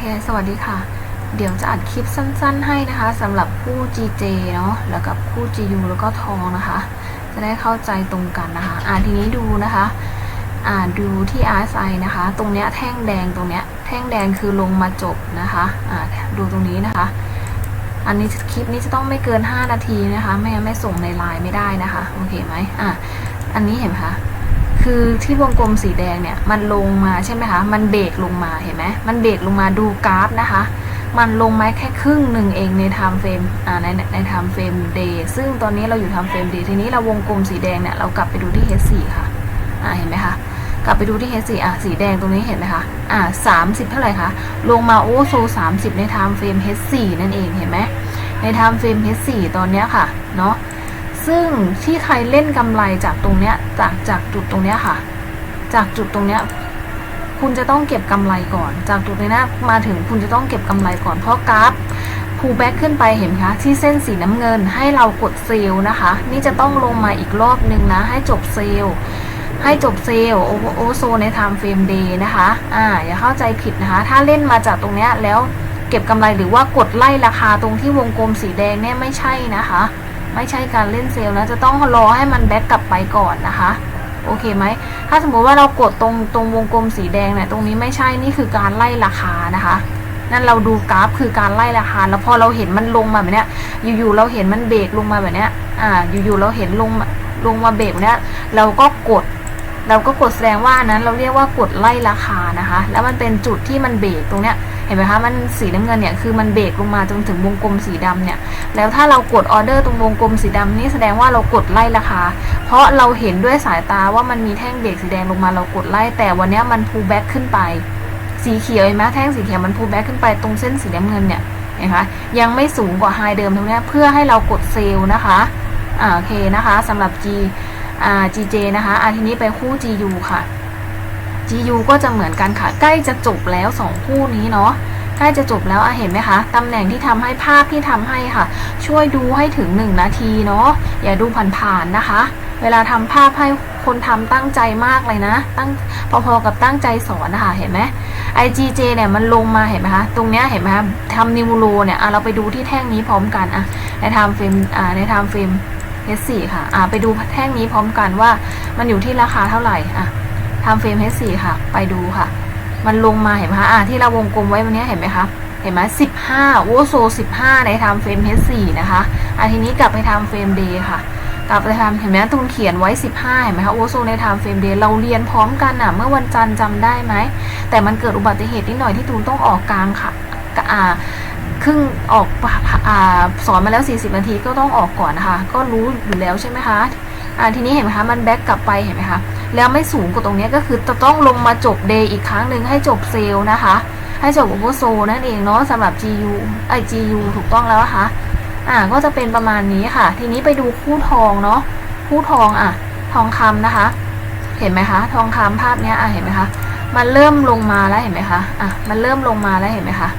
เค สวัสดีค่ะ เดี๋ยวจะอัดคลิปสั้น ๆ ให้นะคะสำหรับคู่ GJ เนาะแล้วกับคู่ GU แล้วก็ทองนะคะ จะได้เข้าใจตรงกันนะคะ อ่าทีนี้ดูนะคะ อ่าดูที่ RSI นะคะ ตรงเนี้ยแท่งแดงตรงเนี้ยแท่งแดงคือลงมาจบนะคะอ่าดูตรงนี้นะคะ อันนี้คลิปนี้จะต้องไม่เกิน 5 นาทีนะคะ ไม่งั้นไม่ส่งในไลน์ไม่ได้นะคะ โอเคไหมอะอันนี้เห็นไหมคะ คือที่วงกลมสีแดงเนี่ยมันลงมาใช่ไหมคะ มันเบรกลงมาเห็นไหมมันเบรกลงมาดูกราฟนะคะ มันลงมาแค่ครึ่งหนึ่งเองใน time frame อ่าในใน time frame day ซึ่งตอนนี้เราอยู่ time frame day ทีนี้เราวงกลมสีแดงเนี่ยเรากลับไปดูที่ H4 ค่ะอ่าเห็นไหมคะกลับไปดูที่ H4 อะสีแดงตรงนี้เห็นไหมคะอ่าสามสิบเท่าไหร่คะลงมาโอโซสามสิบใน time frame H4 นั่นเองเห็นไหมใน time frame H4 ตอนเนี้ยค่ะเนาะ ซึ่งที่ใครเล่นกำไรจากตรงเนี้ยจากจากจุดตรงเนี้ยค่ะ จากจุดตรงเนี้ยคุณจะต้องเก็บกำไรก่อน จากจุดนี้นะมาถึงคุณจะต้องเก็บกำไรก่อนเพราะกราฟพูแบ็กขึ้นไปเห็นไหมคะที่เส้นสีน้ำเงินให้เรากดเซลล์นะคะ นี่จะต้องลงมาอีกรอบนึงนะ ให้จบเซลล์ให้จบเซลล์โอโอโซใน time frame day นะคะอ่าอย่าเข้าใจผิดนะคะ ถ้าเล่นมาจากตรงเนี้ยแล้วเก็บกำไรหรือว่ากดไล่ราคาตรงที่วงกลมสีแดงเนี่ยไม่ใช่นะคะ ไม่ใช่การเล่นเซลล์นะจะต้องรอให้มันแบ็กกลับไปก่อนนะคะ โอเคไหม ถ้าสมมติว่าเรากดตรงตรงวงกลมสีแดงเนี่ยตรงนี้ไม่ใช่นี่คือการไล่ราคานะคะนั่นเราดูกราฟคือการไล่ราคาแล้วพอเราเห็นมันลงมาแบบเนี้ย อยู่ๆเราเห็นมันเบรกลงมาแบบเนี้ย อ่า อยู่ๆเราเห็นลงลงมาเบรกเนี้ย เราก็กด เราก็กดแสดงว่านั้นเราเรียกว่ากดไล่ราคานะคะ แล้วมันเป็นจุดที่มันเบรกตรงเนี้ย ห็นไหมคะมันสีน้ำเงินเนี่ยคือมันเบรกลงมาจนถึงวงกลมสีดำเนี่ยแล้วถ้าเรากดออเดอร์ตรงวงกลมสีดำนี่แสดงว่าเรากดไล่ราคา เพราะเราเห็นด้วยสายตาว่ามันมีแท่งเบรกสีแดงลงมาเรากดไล่แต่วันนี้มันพูแบ็กขึ้นไป สีเขียวเห็นไหมแท่งสีเขียวมันพูแบ็กขึ้นไปตรงเส้นสีน้ำเงินเนี่ยเห็นไหมคะยังไม่สูงกว่าไฮเดิมตรงนี้เพื่อให้เรากดเซลล์นะคะอ่าโอเคนะคะสำหรับ G อ่า GJ นะคะอ่าทีนี้ไปคู่ GU ค่ะ GU ก็จะเหมือนกันค่ะ ใกล้จะจบแล้วสองคู่นี้เนาะใกล้จะจบแล้วอะเห็นไหมคะตำแหน่งที่ทำให้ภาพที่ทำให้ค่ะ ช่วยดูให้ถึง 1 นาทีเนาะอย่าดูผ่านๆนะคะ เวลาทำภาพให้คนทำตั้งใจมากเลยนะตั้งพอๆกับตั้งใจสอนนะคะเห็นไหม IGJ เนี่ยมันลงมาเห็นไหมคะตรงเนี้ยเห็นไหมคะทำนิวโรเนี่ยอะเราไปดูที่แท่งนี้พร้อมกันอะในไทม์เฟรมอ่าในไทม์เฟรม H4 ค่ะอ่าไปดูแท่งนี้พร้อมกันว่ามันอยู่ที่ราคาเท่าไหร่อะ ทม์เฟรม H4 ค่ะ ไปดูค่ะ มันลงมาเห็นไหมคะอ่าที่เราวงกลมไว้วันนี้เห็นไหมคะเห็นไหมสิบห้าโวโซสิบห้าในทม์เฟรม H4 นะคะอะทีนี้กลับไปทม์เฟรม D ค่ะกลับไปทำเห็นไหมตรงเขียนไว้ 15เห็นไหมคะโอโซในไทม์เฟรมเดย์เราเรียนพร้อมกันอะเมื่อวันจันทร์จำได้ไหม แต่มันเกิดอุบัติเหตุนิดหน่อยที่ตูนต้องออกกลางค่ะอ่าครึ่งออกอ่าสอนมาแล้ว 40 นาทีก็ต้องออกก่อนนะคะ ก็รู้อยู่แล้วใช่ไหมคะอ่าทีนี้เห็นไหมคะ มันแบ็กกลับไปเห็นไหมคะ แล้วไม่สูงกว่าตรงนี้ก็คือจะต้องลงมาจบเดย์อีกครั้งหนึ่งให้จบเซลล์นะคะ ให้จบโอเวอร์โซนั่นเองเนาะสำหรับ GU ไอ GU ถูกต้องแล้วนะคะอ่าก็จะเป็นประมาณนี้ค่ะ ทีนี้ไปดูคู่ทองเนาะคู่ทองอะ ทองคำนะคะ เห็นไหมคะ ทองคำภาพเนี้ยอะเห็นไหมคะมันเริ่มลงมาแล้วเห็นไหมคะอะมันเริ่มลงมาแล้วเห็นไหมคะ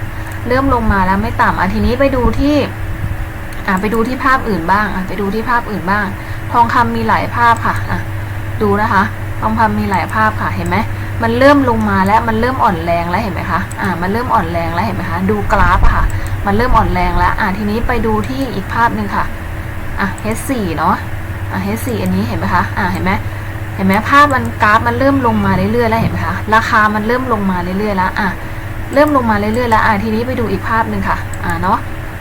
เริ่มลงมาแล้วไม่ต่ำอะทีนี้ไปดูที่อะไปดูที่ภาพอื่นบ้างอะไปดูที่ภาพอื่นบ้าง ทองคำมีหลายภาพค่ะอะดูนะคะ ทองคำมีหลายภาพค่ะเห็นไหมมันเริ่มลงมาแล้วมันเริ่มอ่อนแรงแล้วเห็นไหมคะอะมันเริ่มอ่อนแรงแล้วเห็นไหมคะดูกราฟค่ะ มันเริ่มอ่อนแรงแล้วอะทีนี้ไปดูที่อีกภาพหนึ่งค่ะอะ H4 เนาะอะ H4 อันนี้เห็นไหมคะอะเห็นไหมเห็นไหมภาพมันกราฟมันเริ่มลงมาเรื่อยๆแล้วเห็นไหมคะราคามันเริ่มลงมาเรื่อยๆแล้วอะเริ่มลงมาเรื่อยๆแล้วอะทีนี้ไปดูอีกภาพหนึ่งค่ะอะเนาะ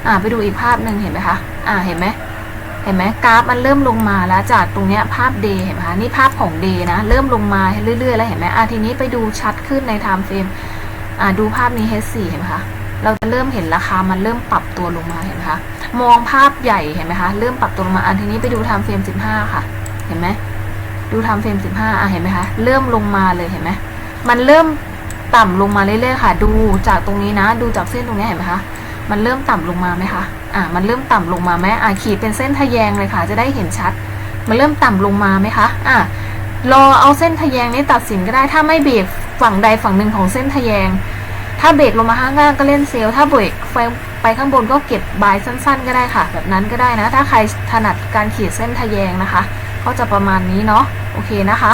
อะไปดูอีกภาพหนึ่งเห็นไหมคะอะเห็นไหม เห็นไหมกราฟมันเริ่มลงมาแล้วจากตรงเนี้ยภาพ day เห็นไหมคะนี่ภาพของ day นะ เริ่มลงมาเรื่อยๆ แล้วเห็นไหมอะทีนี้ไปดูชัดขึ้นใน time frame อะดูภาพนี้ H4 เห็นไหมคะเราจะเริ่มเห็นราคามันเริ่มปรับตัวลงมาเห็นไหมคะมองภาพใหญ่เห็นไหมคะเริ่มปรับตัวลงมาอันทีนี้ไปดูไทม์เฟรม15 ค่ะ เห็นไหมดูไทม์เฟรม15อะเห็นไหมคะเริ่มลงมาเลยเห็นไหมมันเริ่มต่ำลงมาเรื่อยๆค่ะ ดูจากตรงนี้นะ ดูจากเส้นตรงนี้เห็นไหมคะ มันเริ่มต่ำลงมาไหมคะ อะมันเริ่มต่ำลงมาไหมอะขีดเป็นเส้นทะแยงเลยค่ะ จะได้เห็นชัด มันเริ่มต่ำลงมาไหมคะ อะรอเอาเส้นทะแยงนี้ตัดสินก็ได้ ถ้าไม่เบรกฝั่งใดฝั่งหนึ่งของเส้นทะแยง ถ้าเบรกลงมาข้างล่างก็เล่นเซลล์ ถ้าเบรกไปไปข้างบนก็เก็บบายสั้น ๆ ก็ได้ค่ะ แบบนั้นก็ได้นะ ถ้าใครถนัดการขีดเส้นทะแยงนะคะ ก็จะประมาณนี้เนาะ โอเคนะคะ